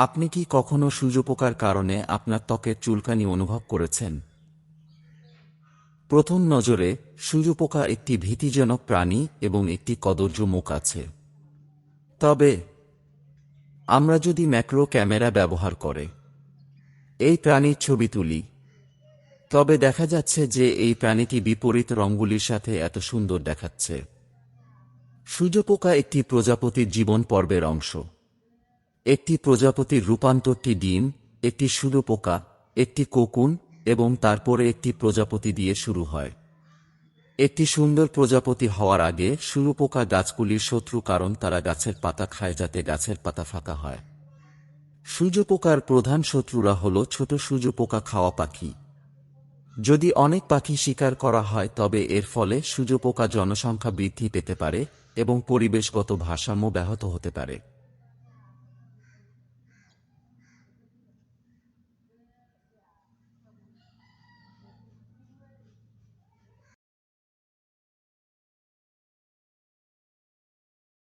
আপনি কি কখনো সূর্যপোকার কারণে আপনার ত্বকের চুলকানি অনুভব করেছেন? প্রথম নজরে সূর্যপোকা একটি ভীতিজনক প্রাণী এবং একটি কদর্য মুখ আছে। তবে, আমরা যদি ম্যাক্রো ক্যামেরা ব্যবহার করে, এই প্রাণীর ছবি তুলি, তবে দেখা যাচ্ছে যে এই প্রাণীটি বিপরীত রঙগুলির সাথে এত সুন্দর দেখাচ্ছে। সূর্যপোকা একটি প্রজাপতির জীবন পর্বের অংশ। একটি প্রজাপতির রূপান্তরটি ডিম, একটি সূর্যপোকা একটি কোকুন, এবং তারপরে একটি প্রজাপতি দিয়ে শুরু হয়। একটি সুন্দর প্রজাপতি হওয়ার আগে সূর্যপোকা গাছগুলির শত্রু কারণ তারা গাছের পাতা খায় যাতে গাছের পাতা ফাঁকা হয়। সূর্যপোকার প্রধান শত্রুরা হল ছোট সূর্যপোকা খাওয়া পাখি। যদি অনেক পাখি শিকার করা হয়, তবে এর ফলে সূর্যপোকা জনসংখ্যা বৃদ্ধি পেতে পারে এবং পরিবেশগত ভারসাম্য ব্যাহত হতে পারে।